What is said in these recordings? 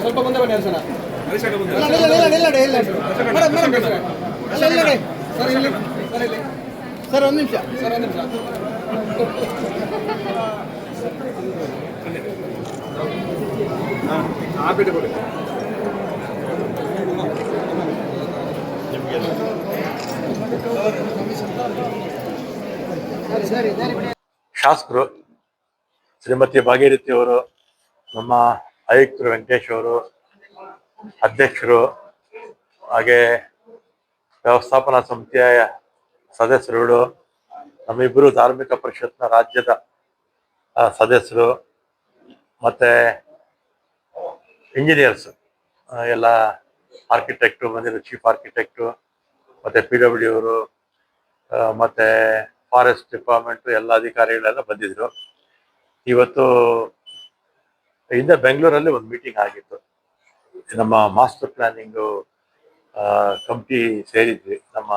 ಸ್ವಲ್ಪ ಮುಂದೆ ಬನ್ನಿ ಸರ್ ಸರ್ ಇಲ್ಲಿ ಸರ್ ಒಂದು ನಿಮಿಷ ಆ ಬಿಟ್ಟು ನಿಮಿಷ ಶಾಸಕರು ಶ್ರೀಮತಿ ಭಾಗೀರಥಿ ಅವರು, ನಮ್ಮ ಆಯುಕ್ತರು ವೆಂಕಟೇಶ್ ಅವರು, ಅಧ್ಯಕ್ಷರು ಹಾಗೆ ವ್ಯವಸ್ಥಾಪನಾ ಸಮಿತಿಯ ಸದಸ್ಯರುಗಳು, ನಮ್ಮಿಬ್ಬರು ಧಾರ್ಮಿಕ ಪರಿಷತ್ನ ರಾಜ್ಯದ ಸದಸ್ಯರು ಮತ್ತೆ ಇಂಜಿನಿಯರ್ಸ್ ಎಲ್ಲ ಆರ್ಕಿಟೆಕ್ಟು ಬಂದಿರೋ ಚೀಫ್ ಆರ್ಕಿಟೆಕ್ಟು ಮತ್ತೆ ಪಿ ಡಬ್ಲ್ಯೂ ಅವರು ಮತ್ತೆ ಫಾರೆಸ್ಟ್ ಡಿಪಾರ್ಟ್ಮೆಂಟ್ ಎಲ್ಲ ಅಧಿಕಾರಿಗಳೆಲ್ಲ ಬಂದಿದ್ರು. ಇವತ್ತು ಹಿಂದೆ ಬೆಂಗಳೂರಲ್ಲಿ ಒಂದು ಮೀಟಿಂಗ್ ಆಗಿತ್ತು. ನಮ್ಮ ಮಾಸ್ಟರ್ ಪ್ಲಾನಿಂಗು ಕಮಿಟಿ ಸೇರಿದ್ವಿ ನಮ್ಮ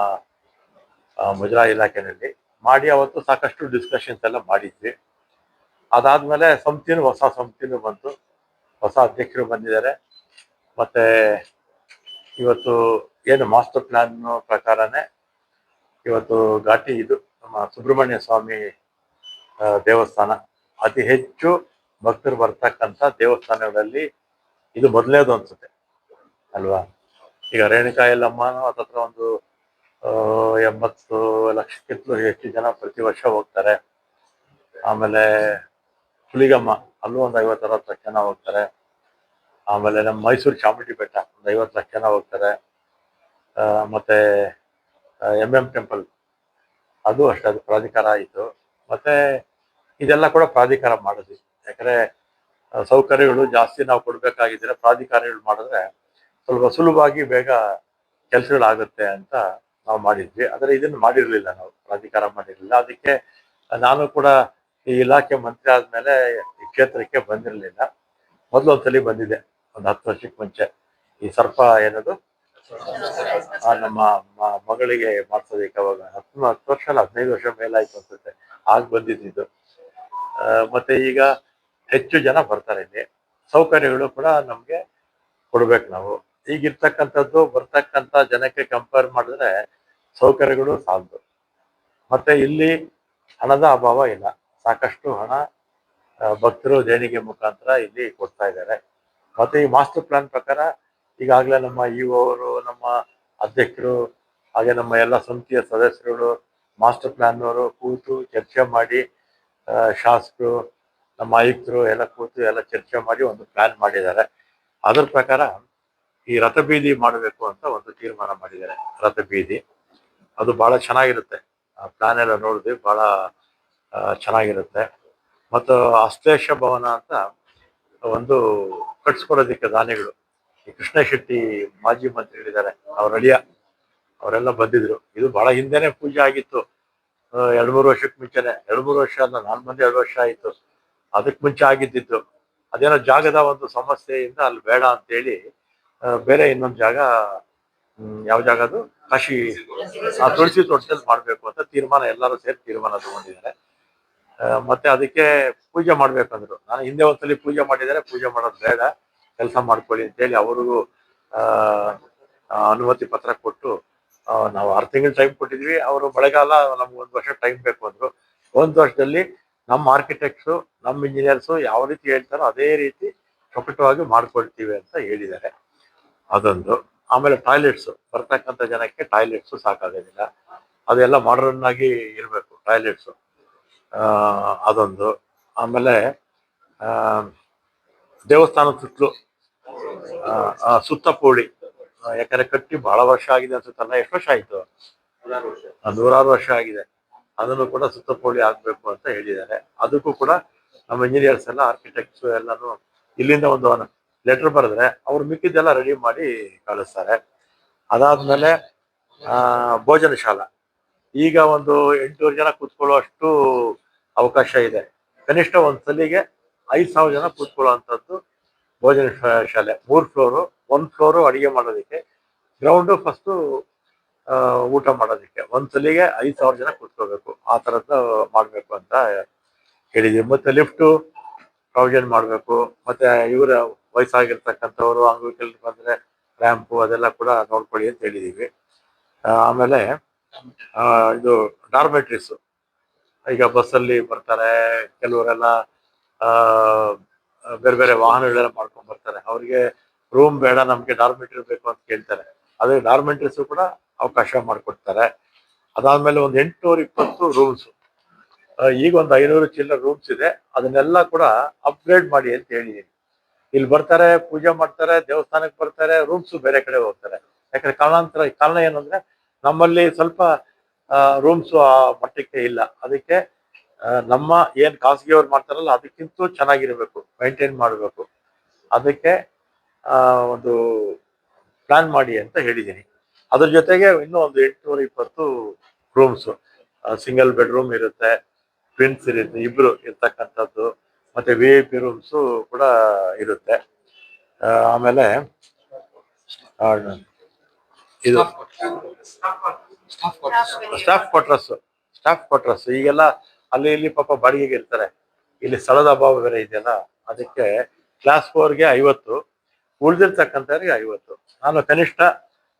ಮುಜರಾ ಇಲಾಖೆಯಲ್ಲಿ. ಮಾಡಿ ಅವತ್ತು ಸಾಕಷ್ಟು ಡಿಸ್ಕಷನ್ಸ್ ಎಲ್ಲ ಮಾಡಿದ್ವಿ. ಅದಾದ್ಮೇಲೆ ಸಮಿತಿನೂ ಹೊಸ ಸಮಿತಿನೂ ಬಂತು. ಹೊಸ ಅಧ್ಯಕ್ಷರು ಬಂದಿದ್ದಾರೆ. ಮತ್ತೆ ಇವತ್ತು ಏನು ಮಾಸ್ಟರ್ ಪ್ಲಾನ್ ಪ್ರಕಾರನೇ ಇವತ್ತು ಘಾಟಿ ಇದು. ನಮ್ಮ ಸುಬ್ರಹ್ಮಣ್ಯ ಸ್ವಾಮಿ ದೇವಸ್ಥಾನ. ಅತಿ ಹೆಚ್ಚು ಭಕ್ತರು ಬರ್ತಕ್ಕಂಥ ದೇವಸ್ಥಾನಗಳಲ್ಲಿ ಇದು ಮೊದಲನೇದು ಅನ್ಸುತ್ತೆ, ಅಲ್ವಾ? ಈಗ ರೇಣುಕಾ ಯಲ್ಲಮ್ಮನೂ ಒಂದು ಎಂಬತ್ತು ಲಕ್ಷಕ್ಕಿಂತಲೂ ಹೆಚ್ಚು ಜನ ಪ್ರತಿ ವರ್ಷ ಹೋಗ್ತಾರೆ. ಆಮೇಲೆ ಹುಲಿಗಮ್ಮ, ಅಲ್ಲೂ ಒಂದು ಐವತ್ತು ಅರವತ್ತು ಲಕ್ಷ ಜನ ಹೋಗ್ತಾರೆ. ಆಮೇಲೆ ನಮ್ಮ ಮೈಸೂರು ಚಾಮುಂಡಿ ಬೆಟ್ಟ, ಒಂದು ಐವತ್ತು ಲಕ್ಷ ಜನ ಹೋಗ್ತಾರೆ. ಮತ್ತೆ ಎಂ ಎಂ ಟೆಂಪಲ್ ಅದು ಅಷ್ಟೇ, ಅದು ಪ್ರಾಧಿಕಾರ ಆಯಿತು. ಮತ್ತೆ ಇದೆಲ್ಲ ಕೂಡ ಪ್ರಾಧಿಕಾರ ಮಾಡಿದ್ವಿ. ಯಾಕಂದ್ರೆ ಸೌಕರ್ಯಗಳು ಜಾಸ್ತಿ ನಾವು ಕೊಡ್ಬೇಕಾಗಿದ್ರೆ ಪ್ರಾಧಿಕಾರಗಳು ಮಾಡಿದ್ರೆ ಸ್ವಲ್ಪ ಸುಲಭವಾಗಿ ಬೇಗ ಕೆಲಸಗಳಾಗುತ್ತೆ ಅಂತ ನಾವು ಮಾಡಿದ್ವಿ. ಆದರೆ ಇದನ್ನು ಮಾಡಿರಲಿಲ್ಲ ನಾವು, ಪ್ರಾಧಿಕಾರ ಮಾಡಿರಲಿಲ್ಲ. ಅದಕ್ಕೆ ನಾನು ಕೂಡ ಈ ಇಲಾಖೆ ಮಂತ್ರಿ ಆದಮೇಲೆ ಈ ಕ್ಷೇತ್ರಕ್ಕೆ ಬಂದಿರಲಿಲ್ಲ. ಮೊದಲು ಒಂದ್ಸಲಿ ಬಂದಿದೆ, ಒಂದು ಹತ್ತು ವರ್ಷಕ್ಕೆ ಮುಂಚೆ. ಈ ಸರ್ಪ ಏನದು? ನಮ್ಮ ಮಗಳಿಗೆ ಮಾಡ್ಸೋದಕ್ಕೆ ಅವಾಗ ಹತ್ತು ಹತ್ತು ವರ್ಷ ಅಲ್ಲ, ಹದಿನೈದು ವರ್ಷ ಮೇಲಾಯ್ತು ಅನ್ಸುತ್ತೆ. ಆಗ ಬಂದಿದ್ದು ಮತ್ತೆ ಈಗ ಹೆಚ್ಚು ಜನ ಬರ್ತಾರೆ ಇಲ್ಲಿ. ಸೌಕರ್ಯಗಳು ಕೂಡ ನಮ್ಗೆ ಕೊಡ್ಬೇಕು ನಾವು. ಈಗ ಇರ್ತಕ್ಕಂಥದ್ದು ಬರ್ತಕ್ಕಂಥ ಜನಕ್ಕೆ ಕಂಪೇರ್ ಮಾಡಿದ್ರೆ ಸೌಕರ್ಯಗಳು ಸಾಲದು. ಮತ್ತೆ ಇಲ್ಲಿ ಹಣದ ಅಭಾವ ಇಲ್ಲ. ಸಾಕಷ್ಟು ಹಣ ಭಕ್ತರು ದೇಣಿಗೆ ಮುಖಾಂತರ ಇಲ್ಲಿ ಕೊಡ್ತಾ ಇದ್ದಾರೆ. ಮತ್ತೆ ಈ ಮಾಸ್ಟರ್ ಪ್ಲಾನ್ ಪ್ರಕಾರ ಈಗಾಗಲೇ ನಮ್ಮ ಇ ಅವರು ನಮ್ಮ ಅಧ್ಯಕ್ಷರು, ಹಾಗೆ ನಮ್ಮ ಎಲ್ಲ ಸಮಿತಿಯ ಸದಸ್ಯರುಗಳು, ಮಾಸ್ಟರ್ ಪ್ಲಾನ್ ಅವರು ಕೂತು ಚರ್ಚೆ ಮಾಡಿ ಶಾಸಕರು, ನಮ್ಮ ಆಯುಕ್ತರು ಎಲ್ಲ ಕೂತು ಎಲ್ಲ ಚರ್ಚೆ ಮಾಡಿ ಒಂದು ಪ್ಲಾನ್ ಮಾಡಿದ್ದಾರೆ. ಅದರ ಪ್ರಕಾರ ಈ ರಥಬೀದಿ ಮಾಡಬೇಕು ಅಂತ ಒಂದು ತೀರ್ಮಾನ ಮಾಡಿದ್ದಾರೆ. ರಥಬೀದಿ ಅದು ಬಹಳ ಚೆನ್ನಾಗಿರುತ್ತೆ. ಆ ಪ್ಲಾನ್ ಎಲ್ಲ ನೋಡಿದ್ವಿ ಬಹಳ ಚೆನ್ನಾಗಿರುತ್ತೆ. ಮತ್ತು ಅಶ್ಲೇಷ ಭವನ ಅಂತ ಒಂದು ಕಟ್ಸ್ಕೊಳ್ಳೋದಿಕ್ಕೆ ದಾನಿಗಳು ಕೃಷ್ಣ ಶೆಟ್ಟಿ ಮಾಜಿ ಮಂತ್ರಿಗಳಿದ್ದಾರೆ ಅವ್ರ ಅಳಿಯ, ಅವರೆಲ್ಲ ಬಂದಿದ್ರು. ಇದು ಬಹಳ ಹಿಂದೆನೆ ಪೂಜೆ ಆಗಿತ್ತು. ಎರಡು ಮೂರು ವರ್ಷಕ್ಕೆ ಮುಂಚೆನೆ. ಎರಡು ಮೂರು ವರ್ಷ ಅಲ್ಲ, ನಾನ್ ಬಂದು ಎರಡು ವರ್ಷ ಆಯ್ತು. ಅದಕ್ಕೆ ಮುಂಚೆ ಆಗಿದ್ದಿತ್ತು ಅದೇನೋ ಜಾಗದ ಒಂದು ಸಮಸ್ಯೆಯಿಂದ ಅಲ್ಲಿ ಬೇಡ ಅಂತೇಳಿ ಹೇಳಿ ಬೇರೆ ಇನ್ನೊಂದು ಜಾಗ ಯಾವ ಜಾಗ ಅದು? ಕಾಶಿ, ಆ ತುಳಸಿ ತೋಟದಲ್ಲಿ ಮಾಡ್ಬೇಕು ಅಂತ ತೀರ್ಮಾನ, ಎಲ್ಲರೂ ಸೇರಿ ತೀರ್ಮಾನ ತಗೊಂಡಿದ್ದಾರೆ. ಮತ್ತೆ ಅದಕ್ಕೆ ಪೂಜೆ ಮಾಡ್ಬೇಕಂದ್ರು. ನಾನು ಹಿಂದೆ ಒಂದ್ಸಲಿ ಪೂಜೆ ಮಾಡಿದರೆ ಪೂಜೆ ಮಾಡೋದು ಬೇಡ. ಕೆಲಸ ಮಾಡ್ಕೊಳ್ಳಿ ಅಂತೇಳಿ ಅವ್ರಿಗೂ ಅನುಮತಿ ಪತ್ರ ಕೊಟ್ಟು ನಾವು ಆರು ತಿಂಗಳು ಟೈಮ್ ಕೊಟ್ಟಿದ್ವಿ. ಅವರು ಮಳೆಗಾಲ ನಮ್ಗೆ ಒಂದು ವರ್ಷ ಟೈಮ್ ಬೇಕು ಅಂದ್ರು. ಒಂದು ವರ್ಷದಲ್ಲಿ ನಮ್ಮ ಆರ್ಕಿಟೆಕ್ಟ್ಸು ನಮ್ಮ ಇಂಜಿನಿಯರ್ಸು ಯಾವ ರೀತಿ ಹೇಳ್ತಾರೋ ಅದೇ ರೀತಿ ಪ್ರಕಟವಾಗಿ ಮಾಡ್ಕೊಳ್ತೀವಿ ಅಂತ ಹೇಳಿದ್ದಾರೆ. ಅದೊಂದು. ಆಮೇಲೆ ಟಾಯ್ಲೆಟ್ಸು ಬರ್ತಕ್ಕಂಥ ಜನಕ್ಕೆ ಟಾಯ್ಲೆಟ್ಸು ಸಾಕಾಗೋದಿಲ್ಲ. ಅದೆಲ್ಲ ಮಾಡರ್ನ್ ಆಗಿ ಇರಬೇಕು ಟಾಯ್ಲೆಟ್ಸು ಅದೊಂದು. ಆಮೇಲೆ ದೇವಸ್ಥಾನ ಸುತ್ತಲೂ ಸುತ್ತ ಪೋಳಿ ಯಾಕಂದ್ರೆ ಕಟ್ಟಿ ಬಹಳ ವರ್ಷ ಆಗಿದೆ ಅನ್ಸುತ್ತಲ್ಲ ಎಷ್ಟು ವರ್ಷ ಆಯ್ತು? ನೂರಾರು ವರ್ಷ. ಆಗಿದೆ. ಅದನ್ನು ಕೂಡ ಸುತ್ತ ಪೋಳಿ ಆಗ್ಬೇಕು ಅಂತ ಹೇಳಿದ್ದಾರೆ. ಅದಕ್ಕೂ ಕೂಡ ನಮ್ಮ ಇಂಜಿನಿಯರ್ಸ್ ಎಲ್ಲ ಆರ್ಕಿಟೆಕ್ಟ್ಸ್ ಎಲ್ಲಾನು ಇಲ್ಲಿಂದ ಒಂದು ಲೆಟರ್ ಬರೆದ್ರೆ ಅವ್ರು ಮಿಕ್ಕಿದ್ದೆಲ್ಲ ರೆಡಿ ಮಾಡಿ ಕಳಿಸ್ತಾರೆ. ಅದಾದ್ಮೇಲೆ ಆ ಭೋಜನ ಶಾಲಾ ಈಗ ಒಂದು ಎಂಟುನೂರು ಜನ ಕೂತ್ಕೊಳ್ಳೋ ಅಷ್ಟು ಅವಕಾಶ ಇದೆ. ಕನಿಷ್ಠ ಒಂದ್ ಸಲಿಗೆ ಐದು ಸಾವಿರ ಜನ ಕೂತ್ಕೊಳ್ಳೋ ಅಂಥದ್ದು ಭೋಜನ ಶಾಲೆ. ಮೂರು ಫ್ಲೋರು, ಒಂದು ಫ್ಲೋರು ಅಡಿಗೆ ಮಾಡೋದಕ್ಕೆ ಗ್ರೌಂಡು ಫಸ್ಟು ಊಟ ಮಾಡೋದಕ್ಕೆ. ಒಂದ್ ಸಲಿಗೆ ಐದು ಸಾವಿರ ಜನ ಕೂತ್ಕೋಬೇಕು. ಆ ಥರದ್ದು ಮಾಡಬೇಕು ಅಂತ ಹೇಳಿದ್ವಿ. ಮತ್ತೆ ಲಿಫ್ಟು ಪ್ರಾವಿಷನ್ ಮಾಡಬೇಕು? ಮತ್ತೆ ಇವರ ವಯಸ್ಸಾಗಿರ್ತಕ್ಕಂಥವ್ರು ಅಂಗವಿಕಲ್ ಬಂದರೆ ರ್ಯಾಂಪು ಅದೆಲ್ಲ ಕೂಡ ನೋಡ್ಕೊಳ್ಳಿ ಅಂತ ಹೇಳಿದೀವಿ. ಆಮೇಲೆ ಇದು ಡಾರ್ಮೆಟ್ರೀಸು. ಈಗ ಬಸ್ಸಲ್ಲಿ ಬರ್ತಾರೆ, ಕೆಲವರೆಲ್ಲ ಬೇರೆ ಬೇರೆ ವಾಹನಗಳೆಲ್ಲ ಮಾಡ್ಕೊಂಡ್ ಬರ್ತಾರೆ. ಅವ್ರಿಗೆ ರೂಮ್ ಬೇಡ, ನಮ್ಗೆ ಡಾರ್ಮೆಂಟ್ರಿ ಬೇಕು ಅಂತ ಕೇಳ್ತಾರೆ. ಅದೇ ಡಾರ್ಮೆಟ್ರೀಸ್ ಕೂಡ ಅವಕಾಶ ಮಾಡಿಕೊಡ್ತಾರೆ. ಅದಾದ್ಮೇಲೆ ಒಂದು ಎಂಟುನೂರ ಇಪ್ಪತ್ತು ರೂಮ್ಸ್ ಈಗ ಒಂದು ಐನೂರು ಚಿಲ್ಲರ್ ರೂಮ್ಸ್ ಇದೆ. ಅದನ್ನೆಲ್ಲ ಕೂಡ ಅಪ್ಗ್ರೇಡ್ ಮಾಡಿ ಅಂತ ಹೇಳಿದೀನಿ. ಇಲ್ಲಿ ಬರ್ತಾರೆ, ಪೂಜೆ ಮಾಡ್ತಾರೆ, ದೇವಸ್ಥಾನಕ್ಕೆ ಬರ್ತಾರೆ ರೂಮ್ಸ್ ಬೇರೆ ಕಡೆ ಹೋಗ್ತಾರೆ. ಯಾಕಂದ್ರೆ ಕಾರಣಾಂತರ, ಕಾರಣ ಏನಂದ್ರೆ ನಮ್ಮಲ್ಲಿ ಸ್ವಲ್ಪ ರೂಮ್ಸ್ ಆ ಮಟ್ಟಕ್ಕೆ ಇಲ್ಲ. ಅದಕ್ಕೆ ನಮ್ಮ ಏನ್ ಖಾಸಗಿಯವ್ರು ಮಾಡ್ತಾರಲ್ಲ ಅದಕ್ಕಿಂತ ಚೆನ್ನಾಗಿರ್ಬೇಕು ಮೈಂಟೈನ್ ಮಾಡಬೇಕು. ಅದಕ್ಕೆ ಆ, ಒಂದು ಪ್ಲಾನ್ ಮಾಡಿ ಅಂತ ಹೇಳಿದ್ದೀನಿ. ಅದ್ರ ಜೊತೆಗೆ ಇನ್ನೂ ಒಂದು ಎಂಟುನೂರ ಇಪ್ಪತ್ತು ರೂಮ್ಸ್ ಸಿಂಗಲ್ ಬೆಡ್ರೂಮ್ ಇರುತ್ತೆ ಟ್ವಿನ್ಸ್ ಇರುತ್ತೆ ಇಬ್ರು ಇರ್ತಕ್ಕಂಥದ್ದು ಮತ್ತೆ ವಿ ಐ ಪಿ ರೂಮ್ಸು ಕೂಡ ಇರುತ್ತೆ. ಆಮೇಲೆ ಇದು ಸ್ಟಾಫ್ ಕ್ವಾರ್ಟರ್ಸ್ ಸ್ಟಾಫ್ ಕ್ವಾರ್ಟರ್ಸ್ ಈಗೆಲ್ಲ ಅಲ್ಲಿ ಇಲ್ಲಿ ಪಾಪ ಬಾಡಿಗೆಗೆ ಇರ್ತಾರೆ. ಇಲ್ಲಿ ಸ್ಥಳದ ಅಭಾವ ಬೇರೆ ಇದೆಯಲ್ಲ? ಅದಕ್ಕೆ ಕ್ಲಾಸ್ ಫೋರ್ಗೆ ಐವತ್ತು, ಉಳಿದಿರ್ತಕ್ಕಂಥವ್ರಿಗೆ ಐವತ್ತು. ನಾನು ಕನಿಷ್ಠ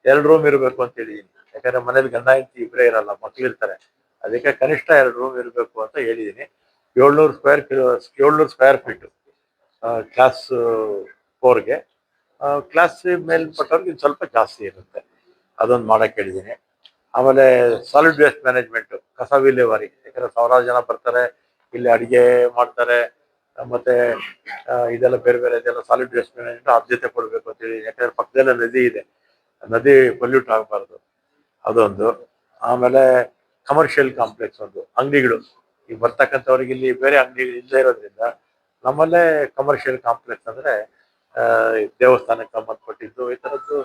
ಎರಡು ರೂಮ್ ಇರಬೇಕು ಅಂತ ಹೇಳಿದ್ದೀನಿ ಯಾಕಂದ್ರೆ ಮನೇಲಿ ಗಂಡ, ಹೆಂಡತಿ ಇಬ್ಬರೇ ಇರಲ್ಲ, ಮಕ್ಳು ಇರ್ತಾರೆ. ಅದಕ್ಕೆ ಕನಿಷ್ಠ ಎರಡು ರೂಮ್ ಇರಬೇಕು ಅಂತ ಹೇಳಿದ್ದೀನಿ ಏಳ್ನೂರು ಸ್ಕ್ವೇರ್ ಕಿಲೋ ಏಳ್ನೂರು ಸ್ಕ್ವೇರ್ ಫೀಟ್ ಕ್ಲಾಸ್ ಫೋರ್ಗೆ ಕ್ಲಾಸ್ ಮೇಲ್ಪಟ್ಟವ್ರಿಗೆ ಸ್ವಲ್ಪ ಜಾಸ್ತಿ ಇರುತ್ತೆ. ಅದೊಂದು ಮಾಡಕ್ಕೆ ಹೇಳಿದ್ದೀನಿ ಆಮೇಲೆ ಸಾಲಿಡ್ ವೇಸ್ಟ್ ಮ್ಯಾನೇಜ್ಮೆಂಟ್ ಕಸ ವಿಲೇವಾರಿ. ಯಾಕಂದ್ರೆ ಸಾವಿರಾರು ಜನ ಬರ್ತಾರೆ, ಇಲ್ಲಿ ಅಡಿಗೆ ಮಾಡ್ತಾರೆ, ಮತ್ತೆ ಇದೆಲ್ಲ ಬೇರೆ ಬೇರೆ ಇದೆಲ್ಲ ಸಾಲಿಡ್ ವೇಸ್ಟ್ ಮ್ಯಾನೇಜ್ಮೆಂಟ್ ಆದ್ಯತೆ ಕೊಡಬೇಕು ಅಂತೇಳಿ ಯಾಕಂದ್ರೆ ಪಕ್ಕದಲ್ಲೇ ನದಿ ಇದೆ. ನದಿ ಪೊಲ್ಯೂಟ್ ಆಗಬಾರ್ದು. ಅದೊಂದು. ಆಮೇಲೆ ಕಮರ್ಷಿಯಲ್ ಕಾಂಪ್ಲೆಕ್ಸ್ ಒಂದು, ಅಂಗಡಿಗಳು. ಈಗ ಬರ್ತಕ್ಕಂಥವ್ರಿಗೆ ಇಲ್ಲಿ ಬೇರೆ ಅಂಗಡಿ ಇಲ್ಲದೆ ಇರೋದ್ರಿಂದ ನಮ್ಮಲ್ಲೇ ಕಮರ್ಷಿಯಲ್ ಕಾಂಪ್ಲೆಕ್ಸ್ ಅಂದ್ರೆ ದೇವಸ್ಥಾನಕ್ಕೆ ಸಂಬಂಧಪಟ್ಟಿದ್ದು ಈ ಥರದ್ದು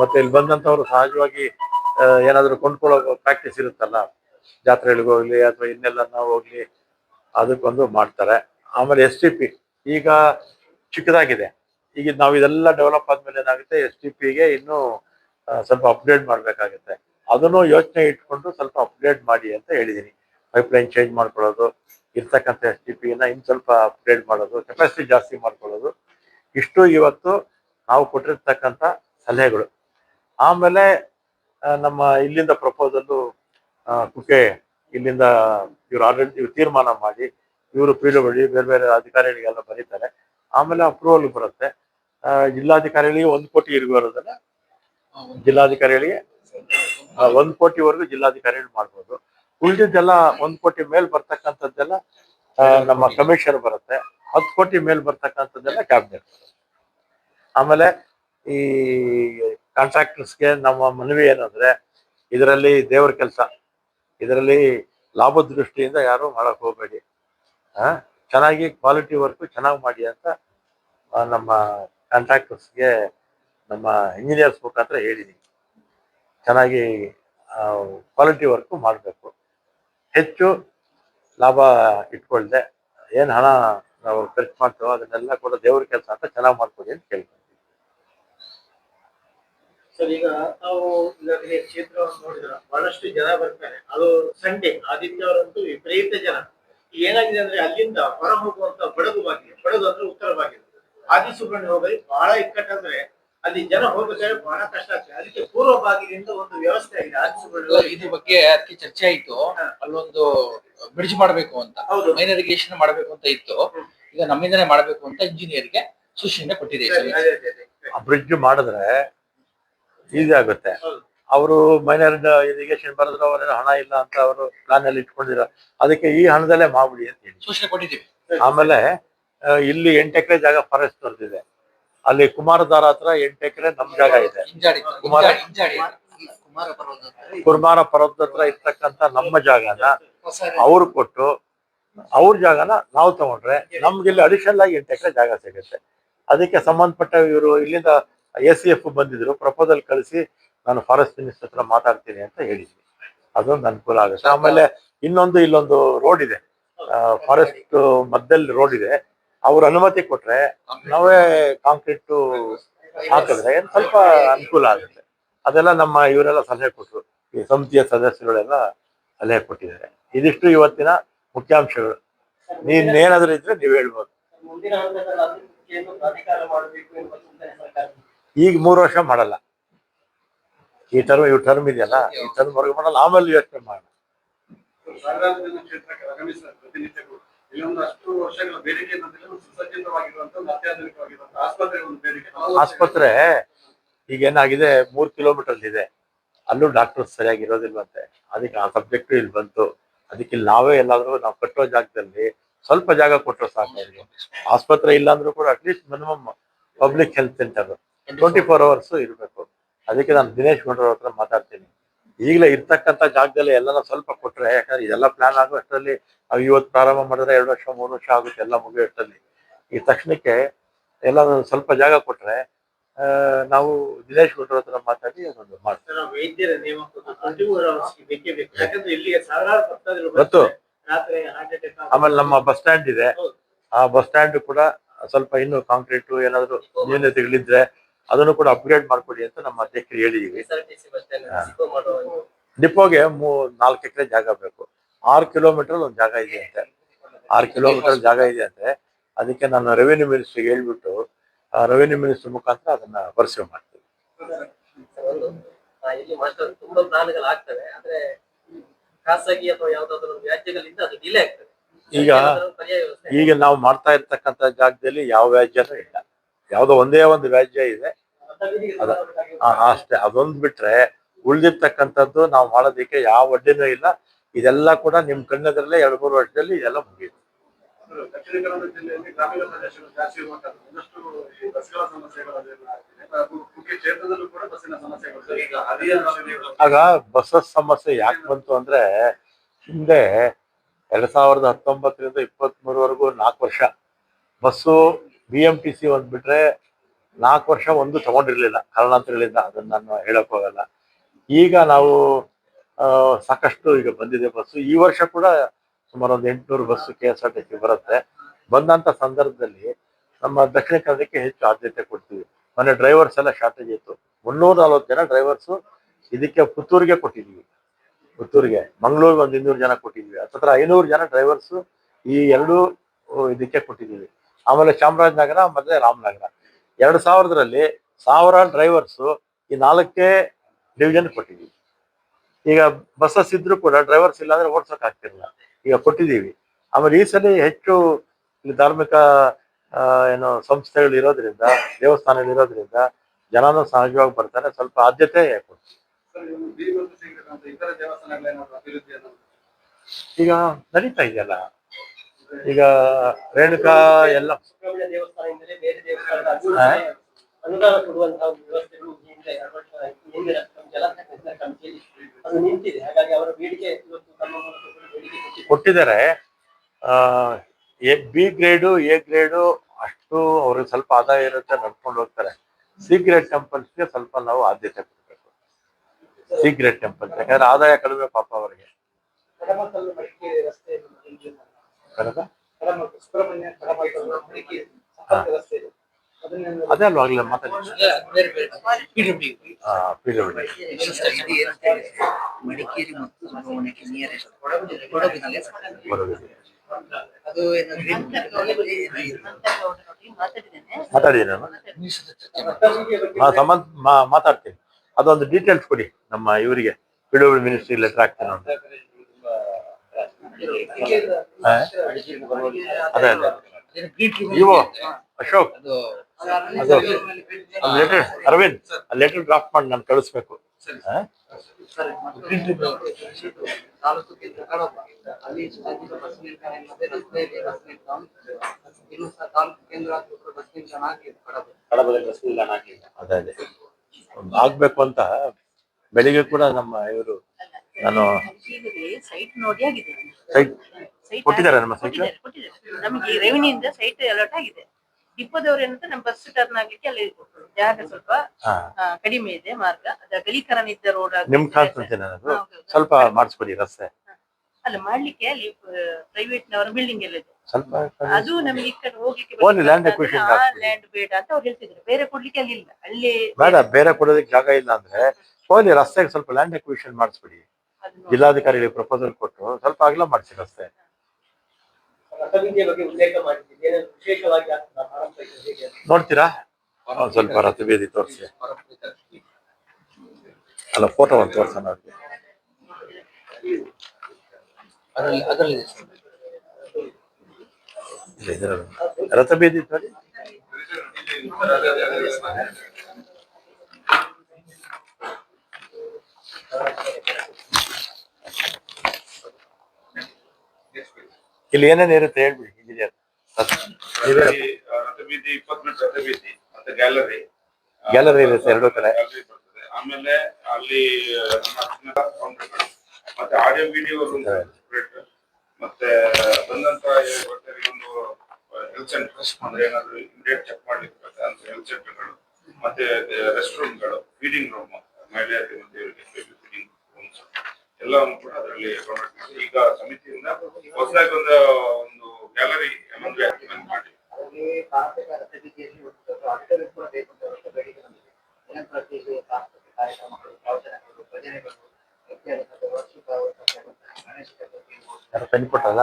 ಮತ್ತೆ ಇಲ್ಲಿ ಬಂದಂಥವ್ರು ಸಹಜವಾಗಿ ಏನಾದ್ರು ಕೊಂಡ್ಕೊಳ್ಳೋ ಪ್ರಾಕ್ಟೀಸ್ ಇರುತ್ತಲ್ಲ, ಜಾತ್ರೆಗಳಿಗೆ ಹೋಗ್ಲಿ ಅಥವಾ ಇನ್ನೆಲ್ಲ ನಾವು ಹೋಗ್ಲಿ, ಅದಕ್ಕೊಂದು ಮಾಡ್ತಾರೆ. ಆಮೇಲೆ ಎಸ್ ಟಿ ಪಿ ಈಗ ಚಿಕ್ಕದಾಗಿದೆ. ಈಗ ನಾವು ಇದೆಲ್ಲ ಡೆವಲಪ್ ಆದಮೇಲೆ ಏನಾಗುತ್ತೆ ಎಸ್ ಟಿ ಪಿಗೆ ಇನ್ನೂ ಸ್ವಲ್ಪ ಅಪ್ಡೇಟ್ ಮಾಡಬೇಕಾಗುತ್ತೆ. ಅದನ್ನು ಯೋಚನೆ ಇಟ್ಕೊಂಡು ಸ್ವಲ್ಪ ಅಪ್ಡೇಟ್ ಮಾಡಿ ಅಂತ ಹೇಳಿದ್ದೀನಿ ಪೈಪ್ ಲೈನ್ ಚೇಂಜ್ ಮಾಡ್ಕೊಳ್ಳೋದು, ಇರ್ತಕ್ಕಂಥ ಎಸ್ ಟಿ ಪಿನ ಇನ್ನು ಸ್ವಲ್ಪ ಅಪ್ಡೇಟ್ ಮಾಡೋದು ಕೆಪಾಸಿಟಿ ಜಾಸ್ತಿ ಮಾಡ್ಕೊಳ್ಳೋದು. ಇಷ್ಟು ಇವತ್ತು ನಾವು ಕೊಟ್ಟಿರ್ತಕ್ಕಂಥ ಸಲಹೆಗಳು. ಆಮೇಲೆ ನಮ್ಮ ಇಲ್ಲಿಂದ ಪ್ರಪೋಸಲ್ಲು ಕುಕ್ಕೆ ಇಲ್ಲಿಂದ ಇವ್ರು ಆಡಳಿತ ಇವ್ರು ತೀರ್ಮಾನ ಮಾಡಿ ಇವರು ಪಿ ಡಬ್ಲ್ಯೂ ಬೇರೆ ಬೇರೆ ಅಧಿಕಾರಿಗಳಿಗೆಲ್ಲ ಬರೀತಾರೆ. ಆಮೇಲೆ ಅಪ್ರೂವಲ್ ಬರುತ್ತೆ. ಜಿಲ್ಲಾಧಿಕಾರಿಗಳಿಗೆ ಒಂದು ಕೋಟಿ ಇರುವುದನ್ನ ಜಿಲ್ಲಾಧಿಕಾರಿಗಳಿಗೆ ಆ, ಒಂದು ಕೋಟಿವರೆಗೂ ಜಿಲ್ಲಾಧಿಕಾರಿಗಳು ಮಾಡ್ಬೋದು. ಉಳಿದಿದ್ದೆಲ್ಲ ಒಂದು ಕೋಟಿ ಮೇಲೆ ಬರ್ತಕ್ಕಂಥದ್ದೆಲ್ಲ ನಮ್ಮ ಕಮಿಷನರ್ ಬರುತ್ತೆ. ಹತ್ತು ಕೋಟಿ ಮೇಲೆ ಬರ್ತಕ್ಕಂಥದ್ದೆಲ್ಲ ಕ್ಯಾಬಿನೆಟ್ ಆಮೇಲೆ ಈ ಕಾಂಟ್ರಾಕ್ಟರ್ಸ್ಗೆ ನಮ್ಮ ಮನವಿ ಏನಂದ್ರೆ, ಇದರಲ್ಲಿ ದೇವರ ಕೆಲಸ. ಇದರಲ್ಲಿ ಲಾಭ ದೃಷ್ಟಿಯಿಂದ ಯಾರು ಮಾಡಕ್ ಹೋಗಬೇಡಿ. ಆ, ಚೆನ್ನಾಗಿ ಕ್ವಾಲಿಟಿ ವರ್ಕ್ ಚೆನ್ನಾಗಿ ಮಾಡಿ ಅಂತ ನಮ್ಮ ಕಾಂಟ್ರಾಕ್ಟರ್ಸ್ಗೆ ನಮ್ಮ ಇಂಜಿನಿಯರ್ಸ್ ಮುಖಾಂತರ ಹೇಳಿದ್ದೀನಿ ಚೆನ್ನಾಗಿ ಕ್ವಾಲಿಟಿ ವರ್ಕ್ ಮಾಡಬೇಕು. ಹೆಚ್ಚು ಲಾಭ ಇಟ್ಕೊಳ್ದೆ, ಏನು ಹಣ ನಾವು ಖರ್ಚು ಮಾಡ್ತೇವೋ ಅದನ್ನೆಲ್ಲ ಕೂಡ ದೇವ್ರ ಕೆಲಸ ಅಂತ ಚೆನ್ನಾಗಿ ಮಾಡ್ಕೊಡಿ ಅಂತ ಕೇಳ್ಕೊಂತೀವಿ ಸರ್ ಈಗ ನಾವು ಈಗಾಗಲೇ ಕ್ಷೇತ್ರವನ್ನು ನೋಡಿದ್ರ ಬಹಳಷ್ಟು ಜನ ಬರ್ತಾರೆ. ಅದು ಸಂಡೇ ಆದಿತ್ಯವರಂತೂ ವಿಪರೀತ ಜನ. ಏನಾಗಿದೆ ಅಂದ್ರೆ ಅಲ್ಲಿಂದ ಹೊರ ಹೋಗುವಂತ ಬಡಗು ಬಾಗಿಲು ಬಡಗು ಅಂದ್ರೆ ಉತ್ತರ ಬಾಗಿಲು ಆದಿ ಸುಬ್ರಹ್ಮಣ್ಯ ಹೋಗಲಿ ಬಹಳ ಇಕ್ಕಟ್ಟಂದ್ರೆ ಅಲ್ಲಿ ಜನ ಹೋಗ್ಬೇಕಾದ್ರೆ ಬಹಳ ಕಷ್ಟ ಆಗ್ತದೆ. ಅದಕ್ಕೆ ಪೂರ್ವ ಬಾಗಿಲಿಂದ ಒಂದು ವ್ಯವಸ್ಥೆ ಆಗಿದೆ. ಆದಿ ಸುಬ್ರಹ್ಮಣ್ಯ. ಇದ್ರ ಬಗ್ಗೆ ಅದಕ್ಕೆ ಚರ್ಚೆ ಆಯ್ತು. ಅಲ್ಲೊಂದು ಬ್ರಿಡ್ಜ್ ಮಾಡಬೇಕು ಅಂತ. ಹೌದು. ಮೈನ್ ಇರಿಗೇಷನ್ ಮಾಡಬೇಕು ಅಂತ ಇತ್ತು. ಈಗ ನಮ್ಮಿಂದನೇ ಮಾಡಬೇಕು ಅಂತ ಇಂಜಿನಿಯರ್ಗೆ ಸೂಚನೆ ಕೊಟ್ಟಿದೆ ಬ್ರಿಡ್ಜ್ ಮಾಡಿದ್ರೆ ಈಸಿ ಆಗುತ್ತೆ. ಅವರು ಮೈನರ್ ಇರಿಗೇಷನ್ ಬರೆದ್ರೆ ಅವರ ಹಣ ಇಲ್ಲ ಅಂತ ಅವರು ಪ್ಲಾನ್ ಅಲ್ಲಿ ಇಟ್ಕೊಂಡಿರ ಅದಕ್ಕೆ ಈ ಹಣದಲ್ಲೇ ಮಾಡ್ಬಿಡಿ ಅಂತ ಹೇಳಿ. ಆಮೇಲೆ ಇಲ್ಲಿ ಎಂಟು ಎಕರೆ ಜಾಗ ಫಾರೆಸ್ಟ್ ಬರ್ತಿದೆ ಅಲ್ಲಿ ಕುಮಾರಧಾರ ಹತ್ರ ಎಂಟು ಎಕರೆ ನಮ್ ಜಾಗ ಇದೆ. ಕುರ್ಮಾರ ಕುಮಾರ? ಪರ್ವತ ಕುರ್ಮಾರ ಪರ್ವತದ ಹತ್ರ ಇರ್ತಕ್ಕಂತ ನಮ್ಮ ಜಾಗನ ಅವ್ರು ಕೊಟ್ಟು ಅವ್ರ ಜಾಗನ ನಾವು ತಗೊಂಡ್ರೆ ನಮ್ಗೆ ಇಲ್ಲಿ ಅಡಿಷನಲ್ ಆಗಿ ಎಂಟು ಎಕರೆ ಜಾಗ ಸಿಗುತ್ತೆ. ಅದಕ್ಕೆ ಸಂಬಂಧಪಟ್ಟ ಇವರು ಇಲ್ಲಿಂದ ಎ ಸಿ ಎಫ್ ಬಂದಿದ್ರು, ಪ್ರಪೋಸಲ್ ಕಳಿಸಿ ನಾನು ಫಾರೆಸ್ಟ್ ಮಿನಿಸ್ಟರ್ ಹತ್ರ ಮಾತಾಡ್ತೀನಿ ಅಂತ ಹೇಳಿದ್ವಿ. ಅದೊಂದು ಅನುಕೂಲ ಆಗುತ್ತೆ. ಆಮೇಲೆ ಇನ್ನೊಂದು ಇಲ್ಲೊಂದು ರೋಡ್ ಇದೆ. ಫಾರೆಸ್ಟ್ ಮಧ್ಯದಲ್ಲಿ ರೋಡ್ ಇದೆ. ಅವ್ರ ಅನುಮತಿ ಕೊಟ್ರೆ ನಾವೇ ಕಾಂಕ್ರೀಟ್ ಹಾಕಿದ್ರೆ ಸ್ವಲ್ಪ ಅನುಕೂಲ ಆಗುತ್ತೆ. ಅದೆಲ್ಲ ನಮ್ಮ ಇವರೆಲ್ಲ ಸಲಹೆ ಕೊಟ್ಟರು ಈ ಸಮಿತಿಯ ಸದಸ್ಯರುಗಳೆಲ್ಲ ಸಲಹೆ ಕೊಟ್ಟಿದ್ದಾರೆ. ಇದಿಷ್ಟು ಇವತ್ತಿನ ಮುಖ್ಯಾಂಶಗಳು. ನೀನ್ ಏನಾದ್ರು ಇದ್ರೆ ನೀವು ಹೇಳ್ಬೋದು. ಈಗ ಮೂರು ವರ್ಷ ಮಾಡಲ್ಲ. ಈ ಟರ್ಮ್ ಇವ್ ಟರ್ಮ್ ಇದೆಯಲ್ಲ ಈ ಟರ್ಮ್ ವರ್ಗ ಮಾಡಲ್ಲ ಆಮೇಲೆ ಯೋಚನೆ ಸುಸಜ್ಜಿತವಾಗಿರುವಂತ ಆಸ್ಪತ್ರೆ ಈಗ ಏನಾಗಿದೆ ಮೂರ್ ಕಿಲೋಮೀಟರ್ ಇದೆ. ಅಲ್ಲೂ ಡಾಕ್ಟರ್ ಸರಿಯಾಗಿ ಇರೋದಿಲ್ವಂತೆ. ಅದಕ್ಕೆ ಆ ಸಬ್ಜೆಕ್ಟ್ ಇಲ್ಲಿ ಬಂತು. ಅದಕ್ಕೆ ನಾವೇ ಎಲ್ಲಾದ್ರೂ ನಾವು ಕಟ್ಟೋ ಜಾಗದಲ್ಲಿ ಸ್ವಲ್ಪ ಜಾಗ ಕೊಟ್ಟರೆ ಸಾಕು ಆಸ್ಪತ್ರೆ ಇಲ್ಲಾಂದ್ರೂ ಕೂಡ at least minimum public health centre twenty four hours ಇರಬೇಕು. ಅದಕ್ಕೆ ನಾನು ದಿನೇಶ್ ಗುಂಡ್ರ ಹತ್ರ ಮಾತಾಡ್ತೀನಿ. ಈಗಲೇ ಇರ್ತಕ್ಕಂಥ ಜಾಗದಲ್ಲಿ ಎಲ್ಲಾನು ಸ್ವಲ್ಪ ಕೊಟ್ರೆ ಯಾಕಂದ್ರೆ ಇದೆಲ್ಲ ಪ್ಲಾನ್ ಆಗೋ ಅಷ್ಟರಲ್ಲಿ ನಾವು ಇವತ್ತು ಪ್ರಾರಂಭ ಮಾಡಿದ್ರೆ ಎರಡು ವರ್ಷ ಮೂರು ವರ್ಷ ಆಗುತ್ತೆ ಎಲ್ಲ ಮುಗಿಯೋ ಅಷ್ಟರಲ್ಲಿ ಈ ತಕ್ಷಣಕ್ಕೆ ಎಲ್ಲ ಸ್ವಲ್ಪ ಜಾಗ ಕೊಟ್ರೆ ಆ, ನಾವು ದಿನೇಶ್ ಗುಂಡ್ರ ಹತ್ರ ಮಾತಾಡಿ ಅದೊಂದು ಮಾಡ್ತೀವಿ. ವೈದ್ಯರ ನೇಮಕ ಟ್ವೆಂಟಿ ಫೋರ್ ಅವರ್ಸ್ ಬೇಕೇ ಬೇಕು. ಯಾಕಂದ್ರೆ ಇಲ್ಲಿಗೆ ಸಾವಿರಾರು ಭಕ್ತಾದಿಗಳು ಗೊತ್ತು. ಬರ್ತಾರೆ. ರಾತ್ರಿ ಹಾರ್ಟ್ ಅಟ್ಯಾಕ್ ಆಮೇಲೆ ನಮ್ಮ ಬಸ್ ಸ್ಟ್ಯಾಂಡ್ ಇದೆ. ಆ ಬಸ್ ಸ್ಟ್ಯಾಂಡ್ ಕೂಡ ಸ್ವಲ್ಪ ಇನ್ನು ಕಾಂಕ್ರೀಟ್ ಏನಾದ್ರು ನ್ಯೂನತೆಗಳಿದ್ರೆ ಅದನ್ನು ಕೂಡ ಅಪ್ಗ್ರೇಡ್ ಮಾಡ್ಕೊಡಿ ಅಂತ ನಮ್ಮ ಅಧ್ಯಕ್ಷರು ಹೇಳಿದೀವಿ. ಡಿಪೋಗೆ ಮೂ ನಾಲ್ಕು ಎಕರೆ ಜಾಗ ಬೇಕು. ಆರು ಕಿಲೋಮೀಟರ್ ಒಂದು ಜಾಗ ಇದೆ ಅಂತೆ. ಆರು ಕಿಲೋಮೀಟರ್ ಜಾಗ ಇದೆ ಅಂತೆ. ಅದಕ್ಕೆ ನಾನು ರೆವೆನ್ಯೂ ಮಿನಿಸ್ಟ್ರಿಗೆ ಹೇಳ್ಬಿಟ್ಟು ರೆವೆನ್ಯೂ ಮಿನಿಸ್ಟರ್ ಮುಖಾಂತರ ಅದನ್ನ ಪರಿಶ್ರಮ ಮಾಡ್ತೀವಿ ಖಾಸಗಿ ಅಥವಾ ಯಾವ್ದಾದ್ರು ವ್ಯಾಜ್ಯಗಳಿಂದ ಅದು ಡಿಲೇ ಆಗ್ತದೆ. ಈಗ ಈಗ ನಾವು ಮಾಡ್ತಾ ಇರ್ತಕ್ಕಂಥ ಜಾಗದಲ್ಲಿ ಯಾವ ವ್ಯಾಜ್ಯನೂ ಇಲ್ಲ. ಯಾವುದೋ ಒಂದೇ ಒಂದು ವ್ಯಾಜ್ಯ ಇದೆ. ಅದ ಅಷ್ಟೇ, ಅದೊಂದು ಬಿಟ್ರೆ ಉಳಿದಿರ್ತಕ್ಕಂಥದ್ದು ನಾವು ಮಾಡೋದಕ್ಕೆ ಯಾವ ಅಡ್ಡಿನೂ ಇಲ್ಲ. ಇದೆಲ್ಲ ಕೂಡ ನಿಮ್ ಕಣ್ಣದ್ರಲ್ಲೇ ಎರಡು ಮೂರು ವರ್ಷದಲ್ಲಿ ಇದೆಲ್ಲ ಇದೆ. ಆಗ ಬಸ್ ಸಮಸ್ಯೆ ಯಾಕೆ ಬಂತು ಅಂದ್ರೆ ಹಿಂದೆ ಎರಡ್ ಸಾವಿರದ ಹತ್ತೊಂಬತ್ತರಿಂದ ಇಪ್ಪತ್ತ್ ಮೂರವರೆಗೂ ನಾಲ್ಕು ವರ್ಷ. Bus B M T C ಒಂದು ನಾಲ್ಕು ವರ್ಷ ಒಂದು ತಗೊಂಡಿರ್ಲಿಲ್ಲ, ಕಾರಣಾಂತರಗಳಿಂದ ಅದನ್ನ ನಾನು ಹೇಳಕ್ ಹೋಗಲ್ಲ. ಈಗ ನಾವು ಸಾಕಷ್ಟು ಈಗ ಬಂದಿದೆ ಬಸ್ಸು. ಈ ವರ್ಷ ಕೂಡ ಸುಮಾರು ಒಂದು ಎಂಟುನೂರು bus K S R T C ಬರುತ್ತೆ. ಬಂದಂತ ಸಂದರ್ಭದಲ್ಲಿ ನಮ್ಮ ದಕ್ಷಿಣ ಕನ್ನಡಕ್ಕೆ ಹೆಚ್ಚು ಆದ್ಯತೆ ಕೊಡ್ತೀವಿ. ಮೊನ್ನೆ ಡ್ರೈವರ್ಸ್ ಎಲ್ಲ ಶಾರ್ಟೇಜ್ ಇತ್ತು. ಮುನ್ನೂರ ನಲವತ್ತು ಜನ ಡ್ರೈವರ್ಸು ಇದಕ್ಕೆ ಪುತ್ತೂರಿಗೆ ಕೊಟ್ಟಿದ್ವಿ. ಪುತ್ತೂರಿಗೆ. ಮಂಗಳೂರಿಗೆ ಒಂದು ಇನ್ನೂರು ಜನ ಕೊಟ್ಟಿದ್ವಿ. ಹತ್ತತ್ರ ಐನೂರು ಜನ ಡ್ರೈವರ್ಸು ಈ ಎರಡು, ಇದಕ್ಕೆ ಕೊಟ್ಟಿದ್ದೀವಿ ಆಮೇಲೆ ಚಾಮರಾಜನಗರ ಮತ್ತೆ ರಾಮನಗರ. ಎರಡು ಸಾವಿರದಲ್ಲಿ ಸಾವಿರ ಡ್ರೈವರ್ಸು ಈ ನಾಲ್ಕೇ ಡಿವಿಷನ್ ಕೊಟ್ಟಿದ್ದೀವಿ. ಈಗ ಬಸ್ಸಸ್ ಇದ್ರೂ ಕೂಡ ಡ್ರೈವರ್ಸ್ ಇಲ್ಲಾಂದ್ರೆ ಓಡ್ಸೋಕೆ ಆಗ್ತಿರಲಿಲ್ಲ. ಈಗ ಕೊಟ್ಟಿದ್ದೀವಿ. ಆಮೇಲೆ ಈ ಸಲ ಹೆಚ್ಚು ಇಲ್ಲಿ ಧಾರ್ಮಿಕ ಏನು ಸಂಸ್ಥೆಗಳು ಇರೋದ್ರಿಂದ, ದೇವಸ್ಥಾನಗಳು ಇರೋದ್ರಿಂದ ಜನನು ಸಹಜವಾಗಿ ಬರ್ತಾರೆ. ಸ್ವಲ್ಪ ಆದ್ಯತೆ ಕೊಡ್ತೀವಿ. ಈಗ ನಡೀತಾ ಇದೆಯಲ್ಲ. ಈಗ ರೇಣುಕಾ ಎಲ್ಲ ಕೊಟ್ಟಿದ್ದಾರೆ. ಬಿ ಗ್ರೇಡು ಎ ಗ್ರೇಡು ಅಷ್ಟು ಅವ್ರಿಗೆ ಸ್ವಲ್ಪ ಆದಾಯ ಇರುತ್ತೆ ನಡ್ಕೊಂಡು ಹೋಗ್ತಾರೆ. ಸಿ ಗ್ರೇಡ್ ಟೆಂಪಲ್ಸ್ಗೆ ಸ್ವಲ್ಪ ನಾವು ಆದ್ಯತೆ ಕೊಡಬೇಕು. C grade temples. ಯಾಕಂದ್ರೆ ಆದಾಯ ಕಡಿಮೆ ಪಾಪ ಅವರಿಗೆ. ಕಡಮಕಲ್ಲು ಮಡಿಕೇರಿ ರಸ್ತೆ ಕರೆದ ಕಡಮಕಲ್ಲು ಸುಬ್ರಹ್ಮಣ್ಯ ಕಡಮಕಲ್ಲು ಮಡಿಕೇರಿ ಸಂಪರ್ಕ ರಸ್ತೆ ಇದೆ ಅದನ್ನೆಲ್ಲ ಅದೇ ಅಲ್ವಾ ಆಗ್ಲೇ ಮಾತಾಡಿ. ಬೇರೆ ಬೇರೆ PWD. ಇದು ಏನಂತ ಹೇಳಿದ್ರೆ ಮಡಿಕೇರಿ ಮತ್ತು ಸುಬ್ರಹ್ಮಣ್ಯಕ್ಕೆ ನಿಯರೆಸ್ಟ್ ಕೊಡಗಿನಲ್ಲಿ ಬರೋದಿದೆ ಅದು ಏನು ಗ್ರೀನ್ ಮಾತಾಡಿದ್ದೀನಿ ನಾನು ಸರ್ಕಾರಿಗೆ ಬಗ್ಗೆ ನಾ ಸಂಬಂಧ ಮಾ- ಮಾತಾಡ್ತೀನಿ. ಅದೊಂದು ಡೀಟೇಲ್ಸ್ ಕೊಡಿ ನಮ್ಮ ಇವರಿಗೆ. ಪಿ ಡಬ್ಲ್ಯೂ ಮಿನಿಸ್ಟ್ರಿ ಲೆಟರ್ ಹಾಕ್ತೀನಿ ನಾನು ಹಾ? ಅದೇ ಅದೇ ಇವು. ಅಶೋಕ್, ಅದು ಲೆಟರ್ ಅರವಿಂದ್ ಲೆಟರ್ ಡ್ರಾಫ್ಟ್ ಮಾಡಿ ನಾನು ಕಳಿಸ್ಬೇಕು. ಅದೇ ಅದೇ ಆಗ್ಬೇಕು ಅಂತ ಬೆಳಿಗ್ಗೆ ಕೂಡ ನಮ್ಮ ಇವರು ನಾನು ಸೈಟ್ ನೋಡಿ ಆಗಿದೆ. ಸೈಟ್ ಕೊಟ್ಟಿದ್ದಾರೆ ನಮ್ಮ ಸೈಟ್ ನಮಗೆ ರೆವಿನ್ಯೂ ಇಂದ ಸೈಟ್ ಅಲರ್ಟ್ ಆಗಿದೆ. ಡಿಪೋದವ್ರು ಏನಂತ ನಮ್ಮ ಬಸ್ ಟರ್ನ್ ಆಗ್ಲಿಕ್ಕೆ ಅಲ್ಲಿ ಜಾಗ ಸ್ವಲ್ಪ ಕಡಿಮೆ ಇದೆ ಮಾರ್ಗ. ಅದ ಗಲೀಕರಣ ಇದ್ದ ರೋಡ್ ನಿಮ್ ಅದು ಸ್ವಲ್ಪ ಮಾಡಿಸ್ಕೊಡಿ ರಸ್ತೆ. ಅಲ್ಲ ಮಾಡ್ಲಿಕ್ಕೆ ಅಲ್ಲಿ ಪ್ರೈವೇಟ್ ನವರ ಬಿಲ್ಡಿಂಗ್ ಎಲ್ಲ ಇದೆ. ಸ್ವಲ್ಪ ಅದು ನಮ್ಗೆ ಈ ಕಡೆ ಹೋಗ್ಲಿಕ್ಕೆ. ಲ್ಯಾಂಡ್ ಬೇಡ ಅಂತ ಅವ್ರು ಹೇಳ್ತಿದ್ರು. ಬೇರೆ ಕೊಡ್ಲಿಕ್ಕೆ ಅಲ್ಲಿ ಇಲ್ಲ. ಅಲ್ಲಿ ಬೇಡ ಬೇರೆ ಕೊಡೋದಕ್ಕೆ ಜಾಗ ಇಲ್ಲ ಅಂದ್ರೆ ಹೋಗ್ಲಿ ರಸ್ತೆಗೆ ಸ್ವಲ್ಪ ಲ್ಯಾಂಡ್ ಎಕ್ವಿಷನ್ ಮಾಡಿಸ್ಬಿಡಿ. ಜಿಲ್ಲಾಧಿಕಾರಿಗಳಿಗೆ ಪ್ರಪೋಸಲ್ ಕೊಟ್ಟು ಸ್ವಲ್ಪ ಅಗಲ ಮಾಡಿಸಿ ಹೇಗೆ ನೋಡ್ತೀರಾ? ಒಂದ್ ಸ್ವಲ್ಪ ರಥಬೇದಿ ತೋರಿಸಿ. ಅಲ್ಲ ಫೋಟೋ ಒಂದು ತೋರ್ಸೋಣ ಅವ್ರಿಗೆ. ರಥ ಬೀದಿ ತೋರಿ. ಇಲ್ಲಿ ಏನೇನು ಇರುತ್ತೆ ಹೇಳ್ಬಿಡಿ ಇಂಜಿನಿಯರ್ ರಥಬೀದಿ ರಥಬೀದಿ ಮತ್ತೆ ಗ್ಯಾಲರಿ ಗ್ಯಾಲರಿ ಇರುತ್ತೆ ಎರಡು ಕಡೆ. ಬರ್ತದೆ. ಆಮೇಲೆ ಅಲ್ಲಿ ಮತ್ತೆ ಆಡಿಯೋ ವಿಡಿಯೋ ಮತ್ತೆ ಬಂದಂತ ಒಂದು ಹೆಲ್ತ್ ಸೆಂಟರ್ ಅಂದ್ರೆ ಏನಾದ್ರು ಇಮಿಡಿಯೇಟ್ ಚೆಕ್ ಮಾಡ್ಲಿಕ್ಕೆ ಅಂತ ಹೆಲ್ತ್ ಸೆಂಟರ್ಗಳು ಮತ್ತೆ ರೆಸ್ಟ್ ರೂಮ್ಗಳು ಫೀಡಿಂಗ್ ರೂಮ್ ಮಹಿಳೆಯರಿಗೆ ಮತ್ತೆ ಇವರಿಗೆ ಫೀಡಿಂಗ್ ರೂಮ್ಸ್ ಎಲ್ಲವನ್ನು ಕೂಡ ಅದರಲ್ಲಿ ಅಕಾಮಡೇಟ್ ಮಾಡಿ ಈಗ ಸಮಿತಿಯಿಂದ ಹೊಸದಾಗಿ ಒಂದು ಒಂದು ಗ್ಯಾಲರಿ ಒಂದು ಆಕ್ಟಿವೇಟ್ ಮಾಡಿ ಅಲ್ಲಿ ಸಾಂಸ್ಕೃತಿಕ ರಥಬೀದಿಯಲ್ಲಿ ಒಂದು ಆಡಿಟೋರಿಯಂ ಕೂಡ ಬೇಕು ಅಂತ ಒಂದು ಬೇಡಿಕೆ ಬಂದಿದೆ ದಿನಂಪ್ರತಿ ಇಲ್ಲಿ ಸಾಂಸ್ಕೃತಿಕ ಕಾರ್ಯಕ್ರಮಗಳು ಪ್ರವಚನಗಳು ಭಜನೆಗಳು ಇತ್ಯಾದಿ ಮತ್ತೆ ವಾರ್ಷಿಕ ಉತ್ಸವಗಳು, ಗಣೇಶ ಚತುರ್ಥಿ ಇರ್ಬೋದು, ಯಾರು ತಂದು ಕೊಟ್ಟಲ್ಲ ಚರ್ಚೆ ಇರ್ಬೋದು, ಇದಕ್ಕೆ ಸಾಂಸ್ಕೃತಿಕ ಕಾರ್ಯಕ್ರಮಗಳು ಎಲ್ಲ ಒಂದು ಆಡಿಟೋರಿಯಂ ರಥಬೀದಿಗೆ ಕಾರಣ ದೇವಸ್ಥಾನ ಮುಂಭಾಗ ರಥಬೀದಿಯಲ್ಲಿ ನಡೆಯಬೇಕು ಅಂತ ಹೇಳಿ ಒಂದು ಚಿಂತನೆ ಇತ್ತು. ಸಭೆಯಲ್ಲಿ ಚರ್ಚೆ ಮಾಡಿದ್ದೇವೆ ಆ ಬಗ್ಗೆ ಇದು ಮಾಲಿನ್ಯ ಬದಲಾವಣೆ ಬದಲಾವಣೆ ಕೊಟ್ಟಲ್ಲ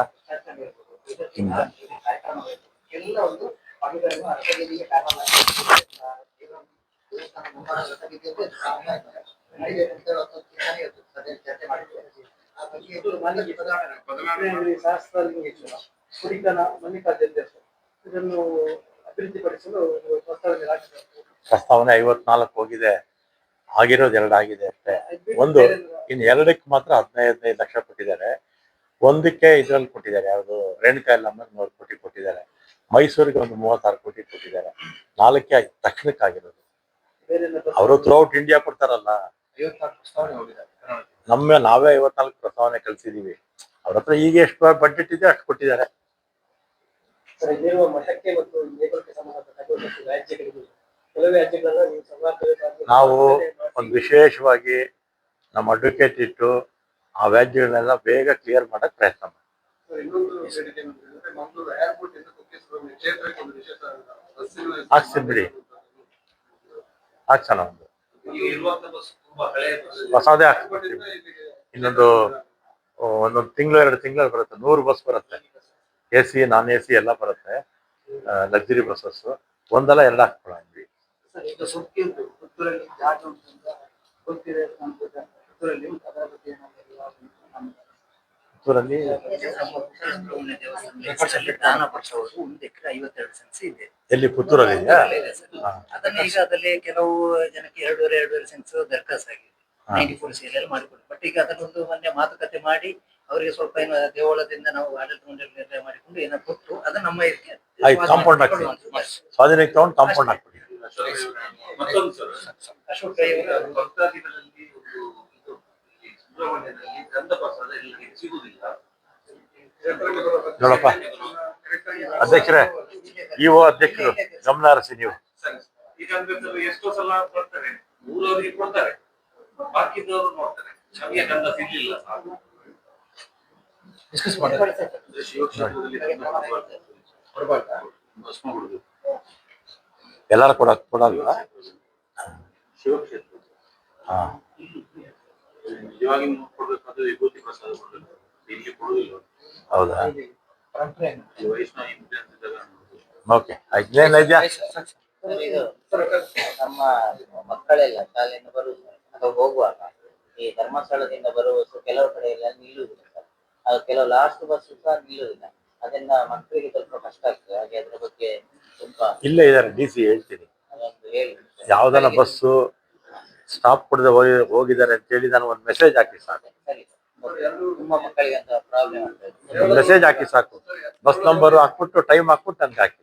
ಪ್ರಸ್ತಾವನೆ ಐವತ್ನಾಲ್ಕು ಹೋಗಿದೆ. ಆಗಿರೋದು ಎರಡಾಗಿದೆ ಅಷ್ಟೇ. ಒಂದು ಇನ್ ಎರಡಕ್ಕೆ ಮಾತ್ರ ಹದಿನೈದು ಹದಿನೈದು ಲಕ್ಷ ಕೊಟ್ಟಿದ್ದಾರೆ. ಒಂದಕ್ಕೆ ಇದ್ರಲ್ಲಿ ಕೊಟ್ಟಿದ್ದಾರೆ, ಯಾವುದು ರೇಣುಕಾ ಅಂದ್ರೆ ನೂರು ಕೋಟಿ ಕೊಟ್ಟಿದ್ದಾರೆ. ಮೈಸೂರಿಗೆ ಒಂದು ಮೂವತ್ತಾರು ಕೋಟಿ ಕೊಟ್ಟಿದ್ದಾರೆ. ನಾಲ್ಕೇ ಆಗಿ- ತಕ್ಷಣಕ್ಕೆ ಆಗಿರೋದು. ಬೇರೆ ಎಲ್ಲ ಪ್ರಸ್ತಾವನೆ ಅವರು ಥ್ರೂ ಔಟ್ ಇಂಡಿಯಾ ಕೊಡ್ತಾರಲ್ಲ. ನಮ್ಮ ನಾವೇ ಐವತ್ನಾಲ್ಕು ಪ್ರಸ್ತಾವನೆ ಕಲ್ಸಿದೀವಿ. ಅವ್ರ ಹತ್ರ ಈಗ ಎಷ್ಟು ಬಡ್ಜೆಟ್ ಇದೆ ಅಷ್ಟು ಕೊಟ್ಟಿದ್ದಾರೆ. ನಾವು ಒಂದು ವಿಶೇಷವಾಗಿ ನಮ್ಮ ಅಡ್ವೊಕೇಟ್ ಇಟ್ಟು ಆ ವ್ಯಾಜ್ಯಗಳನ್ನೆಲ್ಲ ಬೇಗ ಕ್ಲಿಯರ್ ಮಾಡಕ್ ಪ್ರಯತ್ನ ಮಾಡಿ. ಹಾಕ್ಸ್ತೀನಿ ಬಿಡಿ. ಹಾಕ್ಸೋಣ ಒಂದು ಹೊಸದೇ ಹಾಕ್ಸ್ಬಿಡ್ತೀವಿ ಇನ್ನೊಂದು ಒಂದೊಂದು ತಿಂಗಳು ಎರಡು ತಿಂಗಳು ಬರುತ್ತೆ. ನೂರು ಬಸ್ ಬರುತ್ತೆ. A C non A C ಎಲ್ಲ ಬರುತ್ತೆ. ಲಕ್ಸುರಿ ಬಸ್ಸಸ್ ಒಂದಲ್ಲ ಎರಡು ಹಾಕ್ಕೊಳ್ಳಿ ಪುತ್ತೂರಲ್ಲಿ ಉಂಟು ಅದರ ಬಗ್ಗೆ ಒಂದು ಎಕರೆ ಐವತ್ತೆರಡು ಸೆನ್ಸ್ ಇದೆ. ಎಲ್ಲಿ ಪುತ್ತೂರಲ್ಲಿ. ಅದನ್ನ ಈಗ ಅದರಲ್ಲಿ ಕೆಲವು ಜನಕ್ಕೆ ಎರಡೂವರೆ ಎರಡೂವರೆ ಸೆನ್ಸ್ ದರ್ಖಾಸ್ ಆಗಿದೆ. ನೈಂಟಿ ಫೋರ್ ಸಿಯಲ್ಲಿ ಮಾಡಿಕೊಡಿ ಬಟ್ ಈಗ ಅದನ್ನೊಂದು ಮೊನ್ನೆ ಮಾತುಕತೆ ಮಾಡಿ ಅವರಿಗೆ ಸ್ವಲ್ಪ ಏನು ದೇವಳದಿಂದ ನಾವು ಆಡಳಿತ ಮಂಡಳಿ ನಿರ್ಣಯ ಮಾಡಿಕೊಂಡು ಏನೋ ಕೊಟ್ಟು ಅದು ನಮ್ಮ ಹಾಕ್ಸಿ. ಸ್ವಾಧೀನಕ್ಕೆ ತಗೊಂಡು ಕಾಂಪೌಂಡ್ ಹಾಕ್ಬಿಡಿ. ಮತ್ತೊಂದು ಸರ್ ಅಶೋಕ್ ಕೈ ಅವರು ಭಕ್ತಾದಿಗಳಲ್ಲಿ ಒಂದು ಇದು ಈ ಸುಬ್ರಹ್ಮಣ್ಯದಲ್ಲಿ ಗಂಧ ಪ್ರಸಾದ ಎಲ್ಲರಿಗೆ ಸಿಗುವುದಿಲ್ಲ. ನೋಡಪ್ಪ. ಅಧ್ಯಕ್ಷರೇ ಇಒ ಅಧ್ಯಕ್ಷರು ಗಮನ ಹರಿಸಿ ನೀವು. ಸರಿ. ಈಗ ಅಂದ್ರೆ ಎಷ್ಟೋ ಸಲ ಬರ್ತಾರೆ ಊರವರಿಗೆ ಕೊಡ್ತಾರೆ ಬಾಕಿದವರು ನೋಡ್ತಾರೆ ನಮಗೆ ಗಂಧ ಸಿಗ್ಲಿಲ್ಲ ಡಿಸ್ಕಸ್ ಮಾಡಿ ಎಲ್ಲಾರು ಕೊಡಲ್ವಾ? ಶಿವಕ್ಷೇತ್ರ. ಹಾ. ನಿಜವಾಗಿ ಕೊಡ್ಬೇಕಾದ್ರೆ ವಿಭೂತಿ ಪ್ರಸಾದ ಕೊಡಬೇಕು. ಇಲ್ಲಿ ಕೊಡುದಿಲ್ಲ ಹೌದಾ? ಈ ವೈಷ್ಣವ ಇನ್ಫ್ಲೂಯೆನ್ಸ್ ಇದ್ದಾಗ ಓಕೆ ಆಯ್ತು. ಇನ್ನೇನ್ ಇದೆಯಾ ನಮ್ಮ ಮಕ್ಕಳೆಲ್ಲ ಶಾಲೆಯಿಂದ ಬರುವುದು. ಅಥವಾ ಹೋಗುವಾಗ ಈ ಧರ್ಮಸ್ಥಳದಿಂದ ಬರುವ ಬಸ್ಸು ಕೆಲವು ಕಡೆ ಎಲ್ಲ ನಿಲ್ಲುವುದಿಲ್ಲ. ಸರ್ ಅದು ಕೆಲವು ಲಾಸ್ಟ್ ಬಸ್ ಸಹ ನಿಲ್ಲುವುದಿಲ್ಲ. ಅದನ್ನ ಮಕ್ಕಳಿಗೆ ಸ್ವಲ್ಪ ಕಷ್ಟ ಆಗ್ತದೆ. ಹಾಗೆ ಅದ್ರ ಬಗ್ಗೆ ತುಂಬಾ ಇಲ್ಲ ಇದಾರೆ ಡಿ ಸಿ ಹೇಳ್ತೀನಿ ಅದೊಂದು ಹೇಳಿ. ಯಾವ್ದನ ಬಸ್ಸು ಸ್ಟಾಪ್ ಕೊಡದೆ ಹೋಗಿ, ಹೋಗಿದ್ದಾರೆ ಅಂತ ಹೇಳಿ ನಾನು ಒಂದು ಮೆಸೇಜ್ ಹಾಕಿ ಸಾಕು. ಮೆಸೇಜ್ ಹಾಕಿ ಸಾಕು. ಬಸ್ ನಂಬರ್ ಹಾಕ್ಬಿಟ್ಟು ಟೈಮ್ ಹಾಕ್ಬಿಟ್ಟು ಅಂತ ಹಾಕಿ.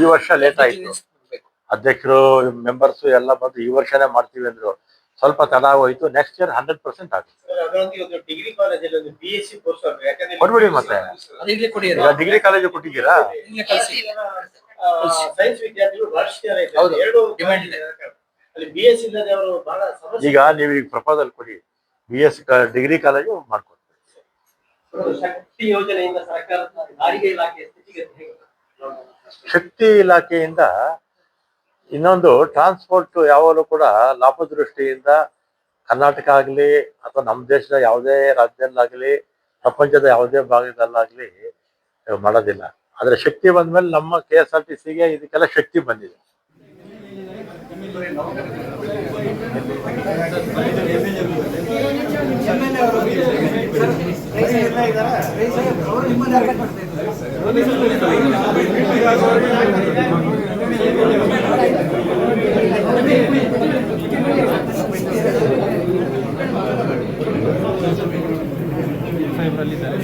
ಈ ವರ್ಷ ಲೇಟ್ ಆಯ್ತು. ಅಧ್ಯಕ್ಷರು ಮೆಂಬರ್ಸ್ ಎಲ್ಲ ಬಂದು ಈ ವರ್ಷನೇ ಮಾಡ್ತೀವಿ ಅಂದ್ರು ಸ್ವಲ್ಪ ತಡ ಹೋಯ್ತು. ನೆಕ್ಸ್ಟ್ ಇಯರ್ ಹಂಡ್ರೆಡ್ ಪರ್ಸೆಂಟ್ ಆಗುತ್ತೆ ಆಗ್ಬೇಕು ಕೊಡ್ಬಿಡಿ ಮತ್ತೆ. ಡಿಗ್ರಿ ಕಾಲೇಜು ಕೊಟ್ಟಿದ್ದೀರಾ? ಈಗ ನೀವು ಈಗ ಪ್ರಪೋಸಲ್ ಕೊಡಿ. ಬಿ ಎಸ್ ಡಿಗ್ರಿ ಕಾಲೇಜು ಮಾಡ್ಕೊಡ್ತೀವಿ. ಶಕ್ತಿ ಯೋಜನೆಯಿಂದ ಸರ್ಕಾರ ಶಕ್ತಿ ಇಲಾಖೆಯಿಂದ ಇನ್ನೊಂದು ಟ್ರಾನ್ಸ್ಪೋರ್ಟ್ ಯಾವಾಗಲೂ ಕೂಡ ಲಾಭದೃಷ್ಟಿಯಿಂದ ಕರ್ನಾಟಕ ಆಗಲಿ ಅಥವಾ ನಮ್ಮ ದೇಶದ ಯಾವುದೇ ರಾಜ್ಯದಲ್ಲಾಗಲಿ, ಪ್ರಪಂಚದ ಯಾವುದೇ ಭಾಗದಲ್ಲಾಗಲಿ ಮಾಡೋದಿಲ್ಲ. ಆದರೆ ಶಕ್ತಿ ಬಂದ ಮೇಲೆ ನಮ್ಮ ಕೆ ಎಸ್ ಆರ್ ಟಿ ಸಿಗೆ ಇದಕ್ಕೆಲ್ಲ ಶಕ್ತಿ ಬಂದಿದೆ. ಸಾಹೇಬ್ರಲ್ಲಿದ್ದಾರೆ